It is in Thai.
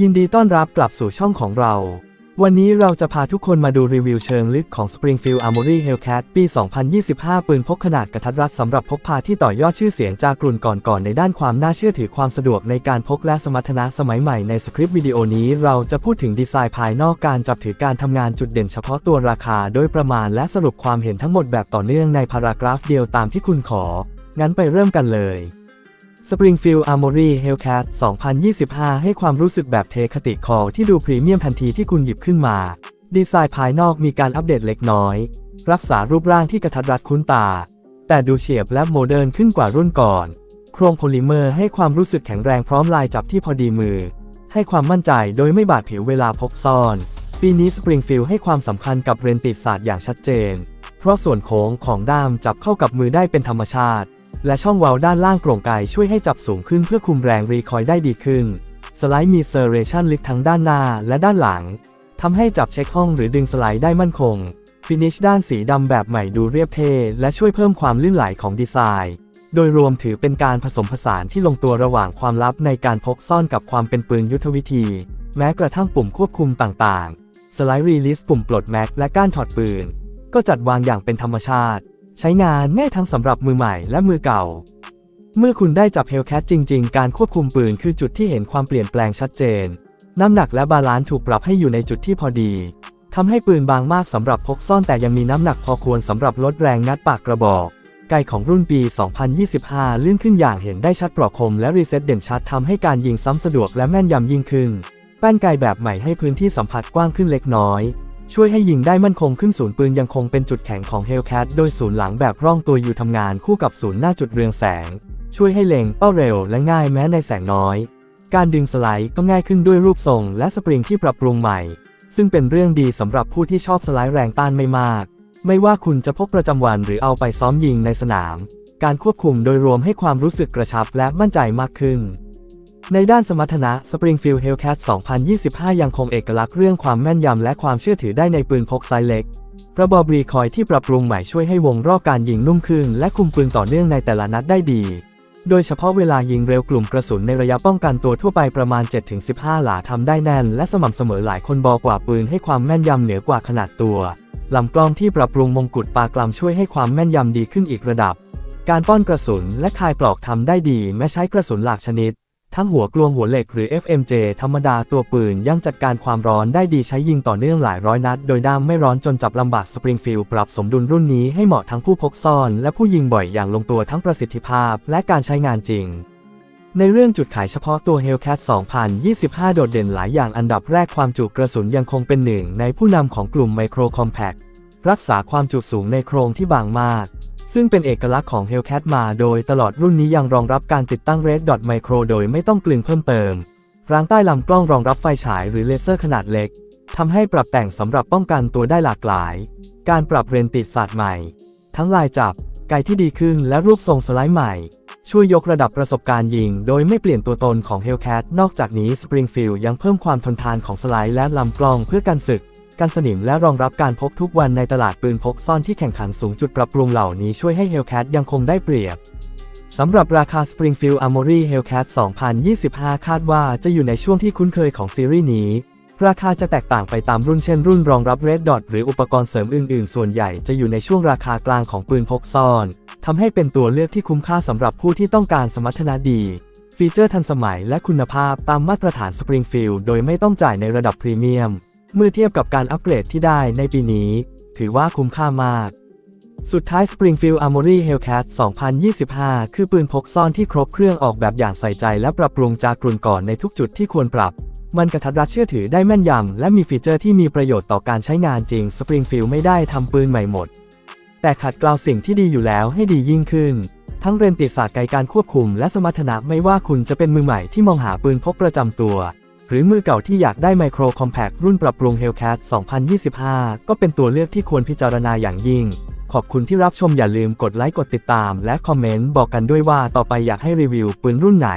ยินดีต้อนรับกลับสู่ช่องของเรา วันนี้เราจะพาทุกคนมาดูรีวิวเชิงลึกของ Springfield Armory Hellcat ปี 2025 ปืนพกขนาดกระทัดรัดสำหรับพกพาที่ต่อยอดชื่อเสียงจากกลุ่นก่อนๆในด้านความน่าเชื่อถือความสะดวกในการพกและสมรรถนะสมัยใหม่ในสคริปต์วิดีโอนี้เราจะพูดถึงดีไซน์ภายนอกการจับถือการทำงานจุดเด่นเฉพาะตัวราคาโดยประมาณและสรุปความเห็นทั้งหมดแบบต่อเนื่องในพารากราฟเดียวตามที่คุณขอ งั้นไปเริ่มกันเลย Springfield Armory Hellcat 2025 ให้ความรู้สึกแบบเทคติคอลที่ดูพรีเมียมทันทีที่คุณหยิบขึ้นมา ดีไซน์ภายนอกมีการอัปเดตเล็กน้อย รักษารูปร่างที่กระทัดรัดคุ้นตา แต่ดูเฉียบและโมเดิร์นขึ้นกว่ารุ่นก่อน โครงโพลิเมอร์ให้ความรู้สึกแข็งแรงพร้อมลายจับที่พอดีมือ ให้ความมั่นใจโดยไม่บาดผิวเวลาพกซ่อน ปีนี้ Springfield ให้ความสำคัญกับเรนติดศาสตร์อย่างชัดเจน เพราะส่วนโค้งของด้ามจับเข้ากับมือได้เป็นธรรมชาติ และช่องวาล์วด้านล่างโปร่งไกช่วยให้จับสูงขึ้นเพื่อคุมแรงรีคอยได้ดีขึ้น สไลด์มีเซอร์เรชันลึกทั้งด้านหน้าและด้านหลังทำให้จับเช็คห้องหรือดึงสไลด์ได้มั่นคง ฟินิชด้านสีดำแบบใหม่ดูเรียบเท่และช่วยเพิ่มความลื่นไหลของดีไซน์ โดยรวมถือเป็นการผสมผสานที่ลงตัวระหว่างความลับในการพกซ่อนกับความเป็นปืนยุทธวิธี แม้กระทั่งปุ่มควบคุมต่างๆ สไลด์รีลิสปุ่มปลดแม็กและก้านถอดปืน ก็จัดวางอย่างเป็นธรรมชาติ ใช้งานง่ายทั้งสำหรับมือใหม่และมือเก่า เมื่อคุณได้จับเฮลแคทจริง ๆ การควบคุมปืนคือจุดที่เห็นความเปลี่ยนแปลงชัดเจน น้ำหนักและบาลานซ์ถูกปรับให้อยู่ในจุดที่พอดีทำให้ปืนบางมากสำหรับพกซ่อนแต่ยังมีน้ำหนักพอควรสำหรับลดแรงงัดปากกระบอกไกของรุ่นปี 2025 ลื่นขึ้นอย่างเห็นได้ชัดปลอกคมและรีเซ็ตเด่นชัดทำให้การยิงซ้ำสะดวกและแม่นยำยิ่งขึ้น แป้นไกแบบใหม่ให้พื้นที่สัมผัสกว้างขึ้นเล็กน้อย ช่วยให้ยิงได้มั่นคงขึ้นศูนย์ปืนยังคงเป็นจุดแข็งของ Hellcat โดยศูนย์หลังแบบร่องตัวอยู่ทำงานคู่กับศูนย์หน้าจุดเรืองแสง ช่วยให้เล็งเป้าเร็วและง่ายแม้ในแสงน้อย การดึงสไลด์ก็ง่ายขึ้นด้วยรูปทรงและสปริงที่ปรับปรุงใหม่ ซึ่งเป็นเรื่องดีสำหรับผู้ที่ชอบสไลด์แรงต้านไม่มาก ไม่ว่าคุณจะพกประจำวันหรือเอาไปซ้อมยิงในสนาม การควบคุมโดยรวมให้ความรู้สึกกระชับและมั่นใจมากขึ้น ในด้านสมรรถนะ Springfield Hellcat 2025 ยังคงเอกลักษณ์เรื่องความแม่นยำและความเชื่อถือได้ในปืนพกไซส์เล็ก ระบบรีคอยที่ปรับปรุงใหม่ช่วยให้วงรอบการยิงนุ่มขึ้น และคุมปืนต่อเนื่องในแต่ละนัดได้ดี โดยเฉพาะเวลายิงเร็วกลุ่มกระสุนในระยะป้องกันตัวทั่วไปประมาณ 7-15 หลาทำได้แน่น และสม่ำเสมอหลายคนบอกว่าปืนให้ความแม่นยำเหนือกว่าขนาดตัวลำกล้องที่ปรับปรุงมงกุฎปากลำช่วยให้ความแม่นยำดีขึ้นอีกระดับ การป้อนกระสุนและคายปลอกทำได้ดีแม้ใช้กระสุนหลากชนิด ทั้งหัวกลวงหัวเหล็กหรือ FMJ ธรรมดาตัวปืนยังจัดการความร้อนได้ดีใช้ยิงต่อเนื่องหลายร้อยนัด โดยด้ามไม่ร้อนจนจับลำบาก Springfield ปรับสมดุลรุ่นนี้ให้เหมาะทั้งผู้พกซ่อน และผู้ยิงบ่อยอย่างลงตัวทั้งประสิทธิภาพและการใช้งานจริง ในเรื่องจุดขายเฉพาะตัว Hellcat 2025 โดดเด่นหลายอย่างอันดับแรกความจุกระสุนยังคงเป็นหนึ่งในผู้นำของกลุ่ม Micro Compact รักษาความจุสูงในโครงที่บางมาก ซึ่งเป็นเอกลักษณ์ของ Hellcat มาโดยตลอดรุ่นนี้ยังรองรับการติดตั้ง Red Dot Micro โดยไม่ต้องกลึงเพิ่มเติม รางใต้ลำกล้องรองรับไฟฉายหรือเลเซอร์ขนาดเล็กทำให้ปรับแต่งสำหรับป้องกันตัวได้หลากหลาย การปรับเรนติดศาสตร์ใหม่ ทั้งลายจับ ไกที่ดีขึ้นและรูปทรงสไลด์ใหม่ ช่วยยกระดับประสบการณ์ยิง โดยไม่เปลี่ยนตัวตนของ Hellcat นอกจากนี้ Springfield ยังเพิ่มความทนทานของสไลด์และลำกล้องเพื่อกันสึก กันสนิมและรองรับการพกทุกวันในตลาดปืนพกซ่อนที่แข่งขันสูงจุดปรับปรุงเหล่านี้ช่วยให้ Hellcat ยังคงได้เปรียบสำหรับราคา Springfield Armory Hellcat 2025 คาดว่าจะอยู่ในช่วงที่คุ้นเคยของซีรีส์นี้ ราคาจะแตกต่างไปตามรุ่นเช่นรุ่นรองรับ Red Dot หรืออุปกรณ์เสริมอื่นๆ ส่วนใหญ่จะอยู่ในช่วงราคากลางของปืนพกซ่อนทำให้เป็นตัวเลือกที่คุ้มค่าสำหรับผู้ที่ต้องการสมรรถนะดี ฟีเจอร์ทันสมัยและคุณภาพตามมาตรฐาน Springfield โดยไม่ต้องจ่ายในระดับพรีเมียม เมื่อเทียบกับการอัปเกรดที่ได้ในปีนี้ ถือว่าคุ้มค่ามาก สุดท้าย Springfield Armory Hellcat 2025 คือปืนพกซ่อนที่ครบเครื่องออกแบบอย่างใส่ใจและปรับปรุงจากกลุ่นก่อนในทุกจุดที่ควรปรับ มันกระทัดรัดเชื่อถือได้แม่นยำ และมีฟีเจอร์ที่มีประโยชน์ต่อการใช้งานจริง Springfield ไม่ได้ทำปืนใหม่หมด แต่ขัดเกลาสิ่งที่ดีอยู่แล้วให้ดียิ่งขึ้นทั้งเรนติดศาสตร์ไกการควบคุมและสมรรถนะไม่ว่าคุณจะเป็นมือใหม่ที่มองหาปืนพกประจำตัว หรือมือเก่าที่อยากได้ไมโครคอมแพครุ่นปรับปรุง Hellcat 2025 ก็เป็นตัวเลือกที่ควรพิจารณาอย่างยิ่ง ขอบคุณที่รับชมอย่าลืมกดไลค์กดติดตาม และคอมเมนต์บอกกันด้วยว่าต่อไปอยากให้รีวิวปืนรุ่นไหน